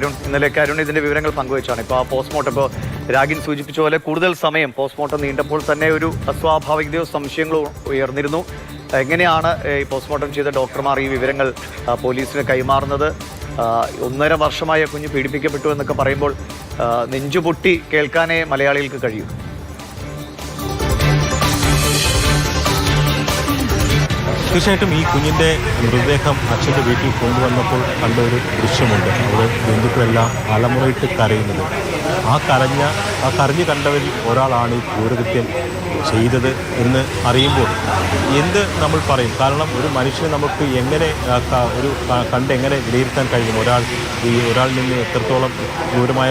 അരുൺ ഇന്നലെയൊക്കെ അരുൺ ഇതിന്റെ വിവരങ്ങൾ പങ്കുവച്ചാണ്. ഇപ്പോൾ ആ പോസ്റ്റ്മോർട്ടം ഇപ്പോൾ രാഗിൻ സൂചിപ്പിച്ച പോലെ കൂടുതൽ സമയം പോസ്റ്റ്മോർട്ടം നീണ്ടപ്പോൾ തന്നെ ഒരു അസ്വാഭാവികതയോ സംശയങ്ങളോ ഉയർന്നിരുന്നു. എങ്ങനെയാണ് ഈ പോസ്റ്റ്മോർട്ടം ചെയ്ത ഡോക്ടർമാർ ഈ വിവരങ്ങൾ പോലീസിന് കൈമാറുന്നത്? ഒന്നര വർഷമായി കുഞ്ഞ് പീഡിപ്പിക്കപ്പെട്ടു എന്നൊക്കെ പറയുമ്പോൾ നെഞ്ചുപൊട്ടി കേൾക്കാനേ മലയാളികൾക്ക് കഴിയും. തീർച്ചയായിട്ടും ഈ കുഞ്ഞിന്റെ മൃതദേഹം അച്ഛന്റെ വീട്ടിൽ കൊണ്ടുവന്നപ്പോൾ കണ്ട ഒരു ദൃശ്യമുണ്ട്. അവിടെ ബന്ധുക്കളെല്ലാം അലമുറയിട്ട് കരയുന്നത്. ആ കരഞ്ഞ ആ കരഞ്ഞു കണ്ടവരിൽ ഒരാളാണ് ഈ ക്രൂരകൃത്യം ചെയ്തത് എന്ന് അറിയുമ്പോൾ എന്ത് നമ്മൾ പറയും? കാരണം ഒരു മനുഷ്യനെ നമുക്ക് എങ്ങനെ ഒരു കണ്ട് എങ്ങനെ വിലയിരുത്താൻ കഴിയും? ഒരാൾ ഈ ഒരാൾ നിന്ന് എത്രത്തോളം ക്രൂരമായ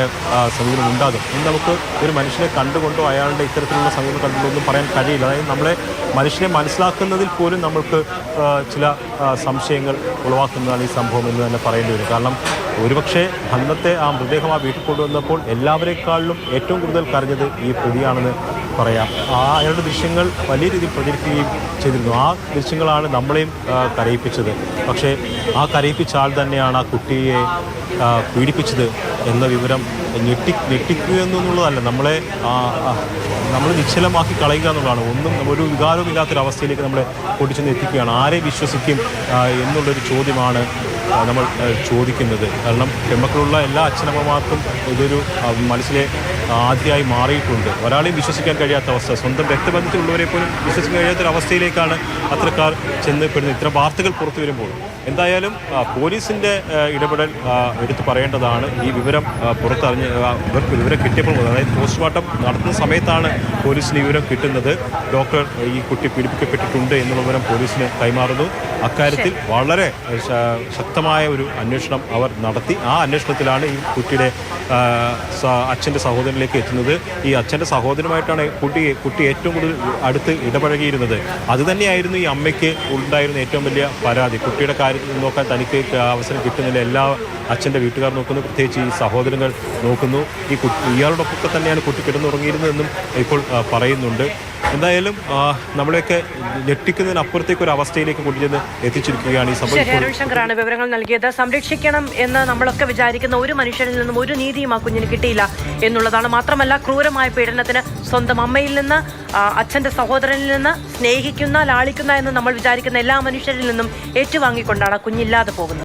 സമീപനം ഉണ്ടാകും? എന്ന് നമുക്ക് ഒരു മനുഷ്യനെ കണ്ടുകൊണ്ടോ അയാളുടെ ഇത്തരത്തിലുള്ള സമീപനം കണ്ടുകൊണ്ടോ ഒന്നും പറയാൻ കഴിയില്ല. അതായത് നമ്മളെ മനുഷ്യനെ മനസ്സിലാക്കുന്നതിൽ പോലും നമ്മൾക്ക് ചില സംശയങ്ങൾ ഉളവാക്കുന്നതാണ് ഈ സംഭവം എന്ന് തന്നെ പറയേണ്ടി വരും. കാരണം ഒരുപക്ഷെ അന്നത്തെ ആ മൃതദേഹം ആ വീട്ടിൽ കൊണ്ടുവന്നപ്പോൾ എല്ലാവരെക്കാളിലും ഏറ്റവും കൂടുതൽ കരഞ്ഞത് ഈ പ്രതിയാണെന്ന് പറയാം. ആ അയാളുടെ ദൃശ്യങ്ങൾ വലിയ രീതിയിൽ പ്രചരിക്കുകയും ചെയ്തിരുന്നു. ആ ദൃശ്യങ്ങളാണ് നമ്മളെയും കരയിപ്പിച്ചത്. പക്ഷേ ആ കരയിപ്പിച്ച ആൾ തന്നെയാണ് ആ കുട്ടിയെ പീഡിപ്പിച്ചത് എന്ന വിവരം ഞെട്ടി ഞെട്ടിക്കുക എന്നുള്ളതല്ല. നമ്മളെ നമ്മൾ നിശ്ചലമാക്കി കളയുക എന്നുള്ളതാണ്. ഒന്നും ഒരു വികാരവും ഇല്ലാത്തൊരവസ്ഥയിലേക്ക് നമ്മളെ കൊണ്ടുചെന്ന് എത്തിക്കുകയാണ്. ആരെ വിശ്വസിക്കും എന്നുള്ളൊരു ചോദ്യമാണ് നമ്മൾ ചോദിക്കുന്നത്. കാരണം പെൺമക്കളുള്ള എല്ലാ അച്ഛനമ്മമാർക്കും ഇതൊരു മനസ്സിലെ ആദ്യമായി മാറിയിട്ടുണ്ട്. ഒരാളെയും വിശ്വസിക്കാൻ കഴിയാത്ത അവസ്ഥ. സ്വന്തം രക്തബന്ധത്തിലുള്ളവരെ പോലും വിശ്വസിക്കാൻ കഴിയാത്തൊരവസ്ഥയിലേക്കാണ് അത്രക്കാർ ചെന്നപ്പെടുന്നത്. ഇത്ര വാർത്തകൾ പുറത്തു വരുമ്പോൾ എന്തായാലും പോലീസിന്റെ പോലീസിന്റെ ഇടപെടൽ എടുത്തു പറയേണ്ടതാണ്. ഈ വിവരം പുറത്തറിഞ്ഞ് ഇവർക്ക് വിവരം കിട്ടിയപ്പോൾ അതായത് പോസ്റ്റ്മോർട്ടം നടത്തുന്ന സമയത്താണ് പോലീസിന് ഈ വിവരം കിട്ടുന്നത്. ഡോക്ടർ ഈ കുട്ടി പീഡിപ്പിക്കപ്പെട്ടിട്ടുണ്ട് എന്നുള്ള വിവരം പോലീസിന് കൈമാറുന്നു. അക്കാര്യത്തിൽ വളരെ ശക്തമായ ഒരു അന്വേഷണം അവർ നടത്തി. ആ അന്വേഷണത്തിലാണ് ഈ കുട്ടിയുടെ അച്ഛന്റെ സ- സഹോദരനിലേക്ക് എത്തുന്നത് ഈ അച്ഛന്റെ സഹോദരമായിട്ടാണ് കുട്ടി കുട്ടി ഏറ്റവും കൂടുതൽ അടുത്ത് ഇടപഴകിയിരുന്നത്. അതുതന്നെയായിരുന്നു ഈ അമ്മയ്ക്ക് ഉണ്ടായിരുന്ന ഏറ്റവും വലിയ പരാതി. കുട്ടിയുടെ കാര്യത്തിൽ നോക്കാൻ തനിക്ക് അവസരം കിട്ടുന്നില്ല. എല്ലാ അച്ഛന്റെ വീട്ടുകാർ നോക്കുന്നു. പ്രത്യേകിച്ച് ഈ സഹോദരങ്ങൾ നോക്കുന്നു. ഈ കുട്ടി ഇയാളോടൊപ്പം തന്നെയാണ് കുട്ടി കിടന്നുറങ്ങിയിരുന്നതെന്നും ഇപ്പോൾ പറയുന്നുണ്ട്. എന്തായാലും നമ്മളെയൊക്കെ ഞെട്ടിക്കുന്നതിനപ്പുറത്തേക്ക് ഒരു അവസ്ഥയിലേക്ക് കൊണ്ടുചെന്ന് എത്തിച്ചിരിക്കുകയാണ് ഈ സംഭവം വിവരങ്ങൾ നൽകിയത്. സംരക്ഷിക്കണം എന്ന് നമ്മളൊക്കെ വിചാരിക്കുന്ന ഒരു മനുഷ്യനിൽ നിന്നും ഒരു നീതിയും ആ കുഞ്ഞിന് കിട്ടിയില്ല എന്നുള്ളതാണ്. മാത്രമല്ല ക്രൂരമായ പീഡനത്തിന് സ്വന്തം അമ്മയിൽ നിന്ന് അച്ഛന്റെ സഹോദരനിൽ നിന്ന് സ്നേഹിക്കുന്ന ലാളിക്കുന്ന എന്ന് നമ്മൾ വിചാരിക്കുന്ന എല്ലാ മനുഷ്യരിൽ നിന്നും ഏറ്റുവാങ്ങിക്കൊണ്ടാണ് കുഞ്ഞില്ലാതെ പോകുന്നത്.